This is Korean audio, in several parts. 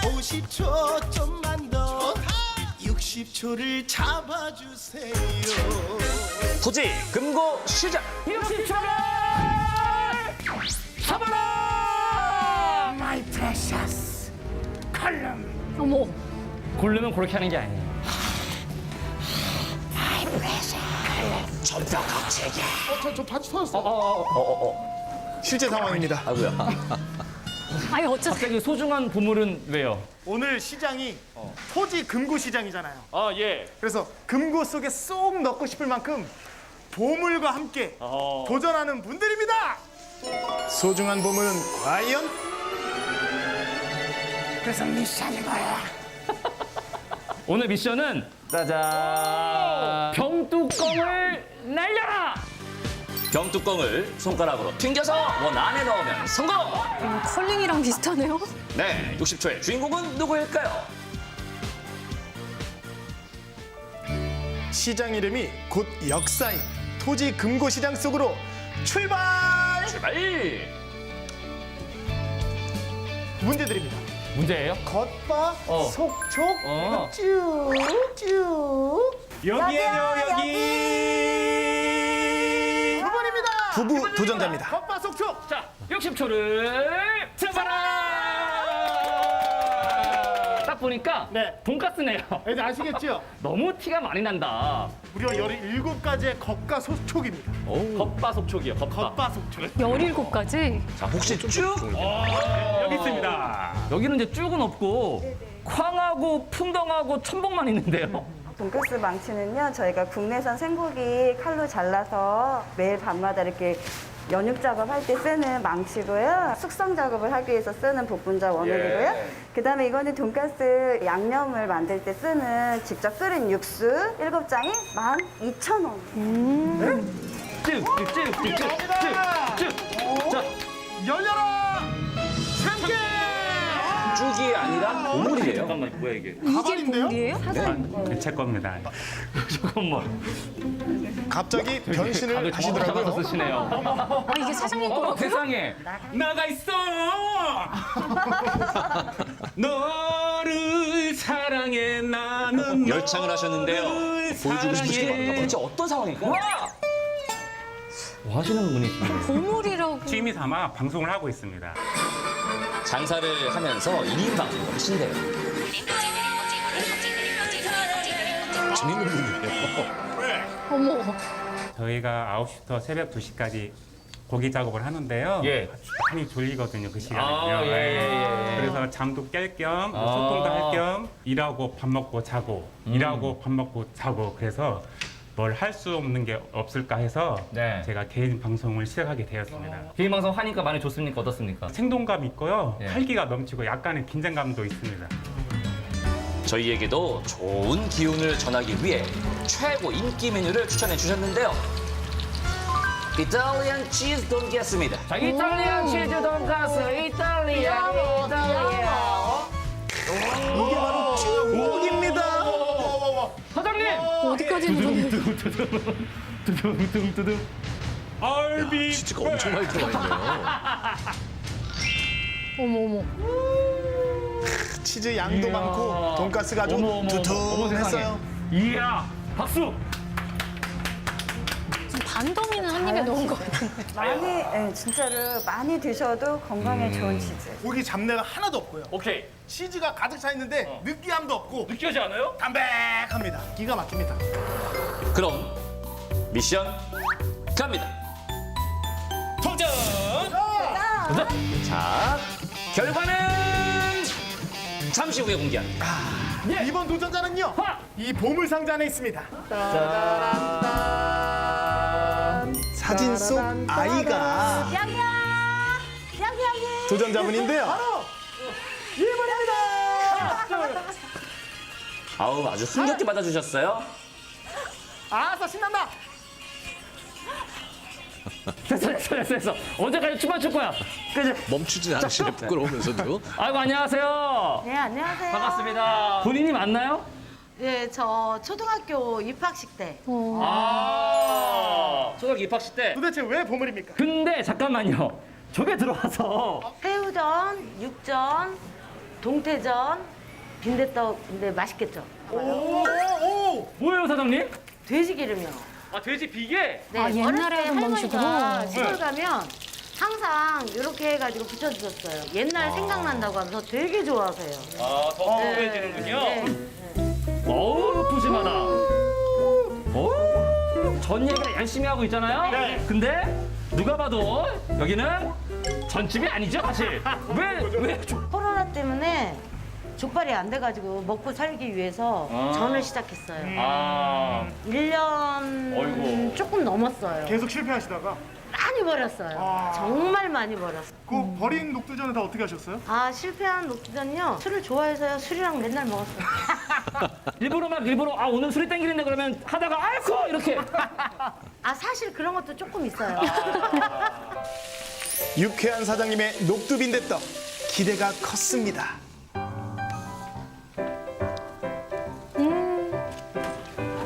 40초 아니죠 50초 좀만 더. 60초를 잡아주세요. 토지 금고 시작. 60초를 잡아라! 마이 프레셔스 칼럼 어머. 고르면 그렇게 하는 게 아니에요. 저저 바지 터졌어. 어어어 실제 상황입니다. 아구야 아니 어쩌 갑자기 소중한 보물은 왜요? 오늘 시장이 토지 금고 시장이잖아요. 아 예 그래서 금고 속에 쏙 넣고 싶을 만큼 보물과 함께 어. 도전하는 분들입니다. 소중한 보물은 과연? 그래서 미션이 뭐야? 오늘 미션은 짜잔 병뚜껑을 날려라! 병뚜껑을 손가락으로 튕겨서 원 안에 넣으면 성공 컬링이랑 비슷하네요. 네 60초의 주인공은 누구일까요? 시장 이름이 곧 역사인 토지 금고 시장 속으로 출발! 출발 문제 드립니다. 문제예요? 겉바 어. 속촉 어. 쭉쭉 여기에요 여기 두 부부 도전자입니다. 겉바 속촉 자 60초를 잡아라! 딱 보니까 네. 돈가스네요 이제 아시겠죠? 너무 티가 많이 난다 무려 17가지의 겉과 속촉입니다. 겉바 속촉이요 겉바 겉바 속촉. 17가지? 자 혹시 쭉 여기 있습니다 여기는 이제 쭉은 없고 쾅하고 풍덩하고 첨벙만 있는데요 돈가스 망치는요, 저희가 국내산 생고기 칼로 잘라서 매일 밤마다 이렇게 연육 작업할 때 쓰는 망치고요. 숙성 작업을 하기 위해서 쓰는 복분자 원액이고요. 그 다음에 이거는 돈가스 양념을 만들 때 쓰는 직접 끓인 육수 7장에 12,000원. 쭉쭉쭉쭉쭉쭉 자 열려라! 쭉이 아니라 보물이래요 잠깐만 뭐야 이게 이게 가발인데요? 보물이에요? 제 겁니다 잠깐만 갑자기 변신을 다들 잡아서 하시더라고요. 쓰시네요 아 이게 사장님 어 거라고요? 세상에 나가 있어 너를 사랑해 나는 열창을 하셨는데요 보여주고 싶으신 것 같아요 대체 어떤 상황일까요? 뭐 하시는 분이시네요 보물이라고. 취미 삼아 방송을 하고 있습니다. 장사를 하면서 1인 방송을 하신대요 재밌는 분이에요 어머. 저희가 9시부터 새벽 2시까지 고기 작업을 하는데요. 예. 많이 졸리거든요, 그 시간은요. 아, 예, 예, 예, 예. 그래서 잠도 깰 겸, 아. 소통도 할 겸, 일하고 밥 먹고 자고, 음. 일하고 밥 먹고 자고, 그래서 뭘 할 수 없는 게 없을까 해서 네. 제가 개인 방송을 시작하게 되었습니다. 개인 방송 하니까 많이 좋습니까? 어떻습니까? 생동감 있고요, 예. 활기가 넘치고 약간의 긴장감도 있습니다. 저희에게도 좋은 기운을 전하기 위해 최고 인기 메뉴를 추천해 주셨는데요. 이탈리안 치즈 돈가스입니다. 자 이탈리안 치즈 돈가스. 이탈리안 이탈리안. 이게 바로 어디까지 있는 거예요? 두둥 두둥 두둥 알비 치즈가 엄청 많이 들어가 있네요 어머 어머. 치즈 양도 이야. 많고 돈가스가 아주 어머, 어머, 어머, 어머, 두툼했어요. 이야 박수 많이, 예, 진짜로 많이 드셔도 건강에 좋은 치즈. 고기 잡내가 하나도 없고요. 오케이 치즈가 가득 차 있는데 느끼함도 없고 느껴지 않아요? 담백합니다. 기가 막힙니다. 그럼 미션 갑니다 도전 자 결과는 잠시 후에 공개합니다 이번 도전자는요. 하! 이 보물 상자 안에 있습니다. 도전자분인데요. 바로 이분입니다. 아우 아주 흥겹게 받아주셨어요. 아싸 신난다. 됐어 됐어 됐어 됐어 언제까지 춤만 출 거야? 그지 멈추진 않으시네 부끄러우면서도. 아이고 안녕하세요. 네, 안녕하세요. 반갑습니다. 본인이 맞나요? 예, 저 초등학교 입학식 때. 아. 초등학교 입학식 때. 도대체 왜 보물입니까? 근데 잠깐만요 저게 들어와서 새우전, 육전, 동태전, 빈대떡인데 맛있겠죠? 뭐예요 사장님? 돼지 기름이요. 아 돼지 비계? 네, 아, 옛날에 어렸을 때 하던? 할머니가 네. 시골 가면 항상 이렇게 해가지고 부쳐주셨어요. 옛날 생각난다고 하면서 되게 좋아하세요. 아더 궁금해지는군요. 네. 어우 푸짐하다. 어? 전 얘기를 열심히 하고 있잖아요. 근데 누가 봐도 여기는 전집이 아니죠 사실. 왜왜 코로나 때문에 족발이 안 돼가지고 먹고 살기 위해서 아. 전을 시작했어요. 아. 1년 어이구. 조금 넘었어요. 계속 실패하시다가 많이 버렸어요. 아. 정말 많이 버렸어요. 그 버린 녹두전은 다 어떻게 하셨어요? 아 실패한 녹두전요. 술을 좋아해서요. 술이랑 맨날 먹었어요. 일부러 막 일부러 아 오늘 술이 땡기는데 그러면 하다가 아이고 이렇게 아 사실 그런 것도 조금 있어요. 유쾌한 사장님의 녹두빈대떡 기대가 컸습니다.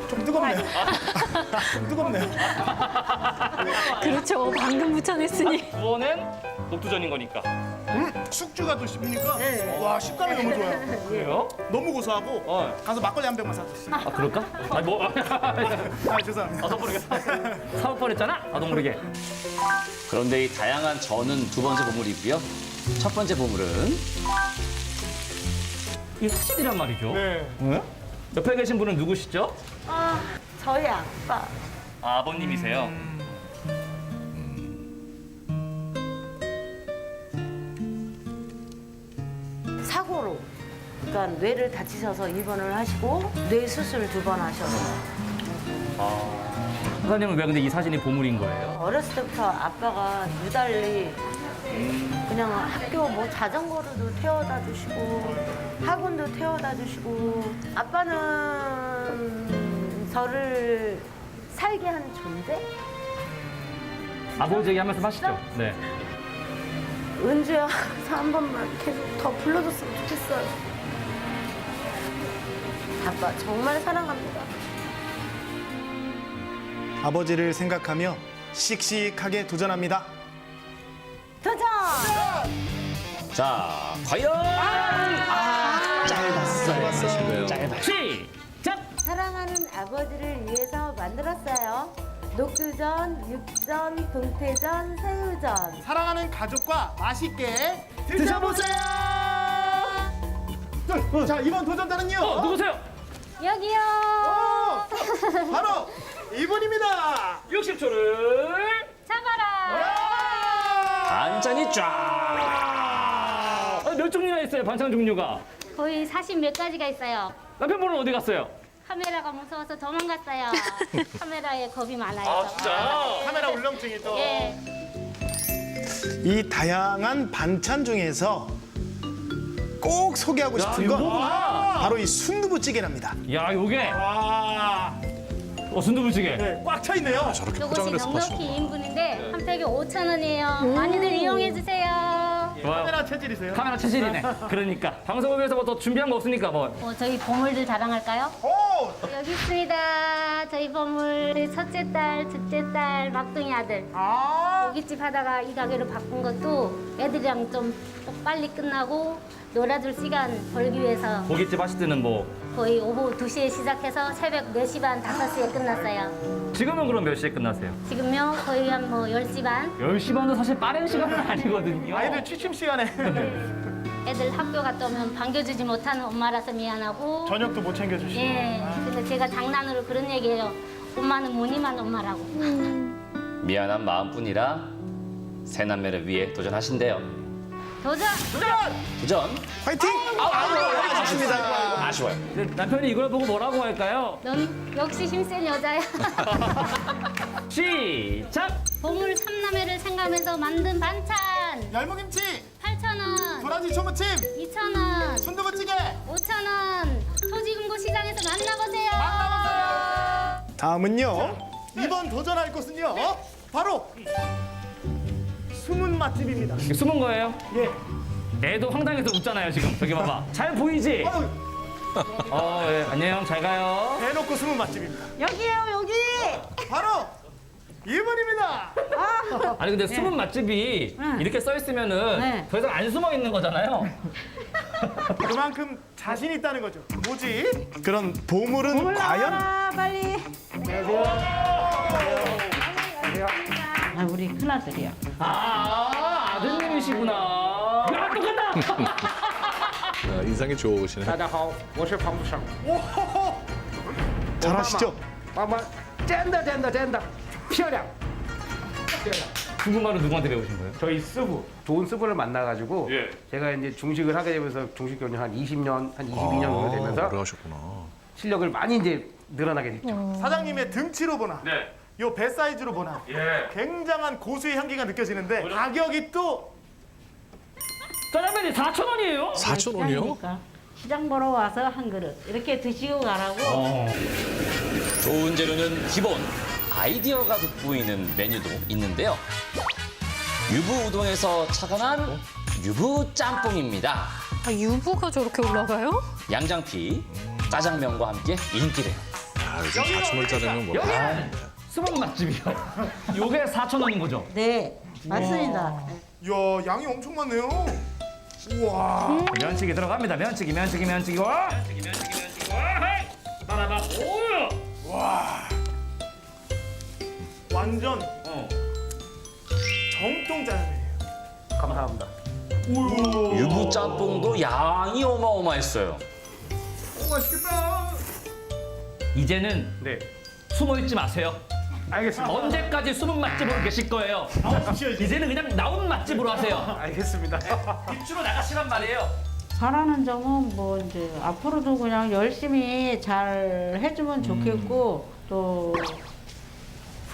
좀 뜨겁네요. 좀 뜨겁네요. 그렇죠. 방금 부쳐냈으니. 구워낸 녹두전인 거니까. 숙주가 또 씹으니까 네. 와 식감이 너무 좋아요. 그래요? 너무 고소하고 어. 가서 막걸리 한 병만 사줬어요. 아 그럴까? 아니 뭐 아 죄송합니다. 나도 모르겠어. 사올 뻔했잖아. 나도 모르게. 그런데 이 다양한 전은 두 번째 보물이고요. 첫 번째 보물은 이 사실이란 말이죠. 네. 옆에 계신 분은 누구시죠? 아 저희 아빠. 아, 아버님이세요. 그러니까 뇌를 다치셔서 입원을 하시고 뇌 수술 두 번 하셔서 사장님은 왜 근데 이 사진이 보물인 거예요? 어렸을 때부터 아빠가 유달리 그냥 학교 뭐 자전거로도 태워다 주시고 학원도 태워다 주시고 아빠는 저를 살게 한 존재? 아버지 얘기하면서 마시죠. 네. 은주야 한 번만 계속 더 불러줬으면 좋겠어요. 아빠 정말 사랑합니다. 아버지를 생각하며 씩씩하게 도전합니다. 도전! 자 과연 짧았어요. 시작. 사랑하는 아버지를 위해서 만들었어요. 녹두전, 육전, 동태전, 새우전. 사랑하는 가족과 맛있게 드셔보세요. 자 이번 도전자는요. 어, 누구세요? 여기요. 어, 바로 이분입니다. 60초를 잡아라. 반찬이 쫙. 아, 몇 종류나 있어요? 반찬 종류가. 거의 40 몇 가지가 있어요. 남편분은 어디 갔어요? 카메라가 무서워서 도망갔어요. 카메라에 겁이 많아요. 저. 카메라 울렁증이 또. 예. 이 다양한 반찬 중에서 꼭 소개하고 싶은 이거 건 뭐구나. 바로 이 순두부찌개랍니다. 야, 요게 와, 어, 순두부찌개. 꽉차 있네요. 저렇게 포장을 해서 파시는 넉넉히 2인분인데 한 팩에 5천 원이에요. 많이들 이용해 주세요. 좋아요. 카메라 체질이세요? 카메라 체질이네. 그러니까 방송을 위해서 뭐더 준비한 거 없습니까? 뭐. 어, 저희 보물들 자랑할까요? 오, 여기 있습니다. 저희 보물 첫째 딸, 둘째 딸, 막둥이 아들. 아, 고깃집 하다가 이 가게로 바꾼 것도 애들이랑 좀 빨리 끝나고 놀아줄 시간 벌기 위해서 고깃집 하실 때는 뭐 거의 오후 2시에 시작해서 새벽 4시 반, 5시에 끝났어요. 지금은 그럼 몇 시에 끝나세요? 지금요 거의 한 뭐 10시 반. 10시 반도 사실 빠른 시간은 아니거든요. 아이들 취침 시간에 애들 학교 갔다 오면 반겨주지 못하는 엄마라서 미안하고 저녁도 못 챙겨주시고. 예 근데 제가 장난으로 그런 얘기해요 엄마는 무늬만 엄마라고 미안한 마음뿐이라 새 남매를 위해 도전하신대요. 도전 도전 화이팅! 아쉽습니다. 아쉬워요. 근데 남편이 이걸 보고 뭐라고 할까요? 넌 역시 힘센 여자야 시작! 보물 삼남매를 생각하면서 만든 반찬 열무김치, 8,000원 도라지 초무침, 2,000원 순두부찌개. 5,000원 토지금고 시장에서 만나보세요 다음은요. 이번 도전할 곳은요. 바로 숨은 맛집입니다. 숨은 거예요? 예. 애도 황당해서 웃잖아요 지금 저기 봐봐 잘 보이지? 어, 예. 안녕 잘 가요 대놓고 숨은 맛집입니다. 여기에요, 여기! 바로 2번입니다. 아니 근데 숨은 맛집이 이렇게 써 있으면은 네. 더 이상 안 숨어 있는 거잖아요. 그만큼 자신 있다는 거죠. 뭐지? 그런 보물은 과연? 아, 빨리. 아, 우리 큰아들이야. 아 아드님이시구나. 야 똑같다. 아, 인상이 좋으시네. 잘하시죠? 중국말은 누구한테 배우신 거예요? 저희 스부 좋은 스부를 만나가지고 제가 이제 중식을 하게 되면서 중식 경력 한 20년 한 22년 정도 오래 되면서 하셨구나. 실력을 많이 이제 늘어나게 됐죠. 사장님의 등치로 보나, 네. 요 배 사이즈로 보나, 예. 굉장한 고수의 향기가 느껴지는데 가격이 또 짜장면이 4천 원이에요? 4천 원이요? 시장이니까. 시장 보러 와서 한 그릇 이렇게 드시고 가라고. 어. 좋은 재료는 기본, 아이디어가 돋보이는 메뉴도 있는데요. 유부 우동에서 착안한 유부 짬뽕입니다. 아, 유부가 저렇게 올라가요? 양장피, 짜장면과 함께 인기래요. 아, 요즘 4천 원짜리는 뭐. 여기는 숨은 맛집이요. 요게 4천 원인 거죠? 네, 맞습니다. 이야 양이 엄청 많네요. 우와. 면치기 들어갑니다. 면치기, 면치기, 면치기. 와! 면치기, 면치기, 면치기. 와! 헤이! 따라봐. 오! 완전 어. 정통 짜장면이에요. 감사합니다. 유부 짬뽕도 양이 어마어마했어요. 오 맛있겠다. 이제는 네, 숨어 있지 마세요. 알겠습니다. 언제까지 숨은 맛집으로 계실 거예요? 이제는 그냥 나온 맛집으로 하세요. 알겠습니다. 입주로 나가시란 말이에요. 바라는 점은 뭐 이제 앞으로도 그냥 열심히 잘 해주면 좋겠고 또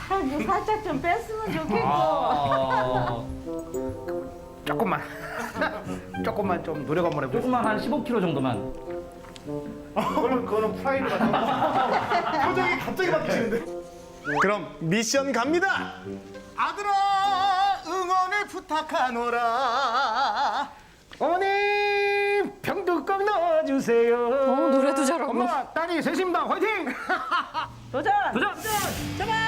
살도 살짝 좀 뺐으면 좋겠고. 아, 조금만, 조금만 좀 노력 한번 해보세요. 조금만 한 15kg 정도만. 그거는 그거는 프라이드 같은 표정이 갑자기 바뀌시는데. 그럼 미션 갑니다. 아들아 응원을 부탁하노라. 어머님 병도 꼭 넣어주세요. 어, 노래도 잘하고. 엄마 딸이 셋입니다. 화이팅! 도전! 도전!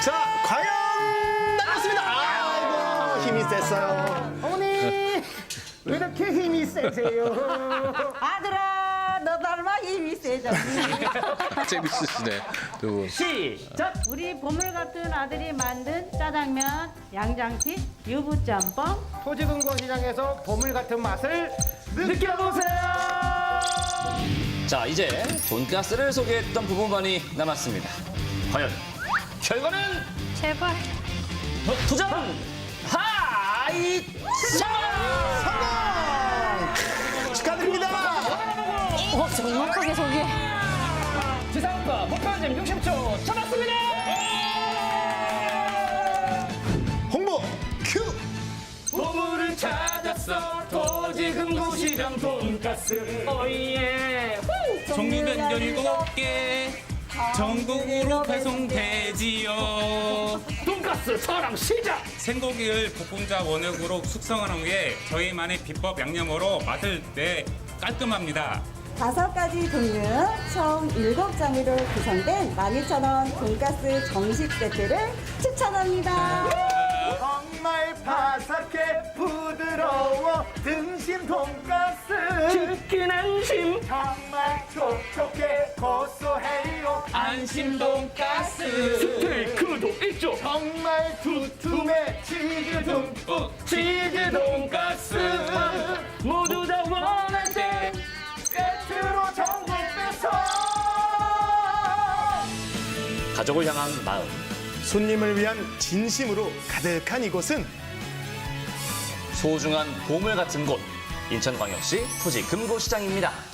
자 과연 나왔습니다. 아이고 힘이 셌어요. 어머니 왜 이렇게 힘이 세세요? 아들아, 너 닮아 힘이 세잖니. 재밌으시네. 두 분. 시작! 우리 보물 같은 아들이 만든 짜장면, 양장피, 유부짬뽕, 토지근거 시장에서 보물 같은 맛을 느껴보세요! 자, 이제 돈가스를 소개했던 부분만이 남았습니다. 과연 결과는 제발. 어, 도전! 하이! 축 어, 정확하게 저기. 지상파 목표점 60초 잡았습니다! 홍보 큐. 보물을 찾았어. 토지금고시장 돈가스. 오예 종류는 17개. 전국으로 배송되지요. 돈가스 사랑 시작! 생고기를 볶음자 원액으로 숙성하는 후에 저희만의 비법 양념으로 맛을 내 깔끔합니다 다섯 가지 종류 총 일곱 장으로 구성된 12,000원 돈가스 정식 세트를 추천합니다. 정말 바삭해 부드러워 등심 돈가스. 치킨 안심. 정말 촉촉해 고소해요. 안심 돈가스. 스테이크도 있죠. 정말 두툼해 치즈 듬뿍. 치즈 돈가스. 모두 다때 가족을 향한 마음. 손님을 위한 진심으로 가득한 이곳은 소중한 보물 같은 곳. 인천광역시 토지 금고시장입니다.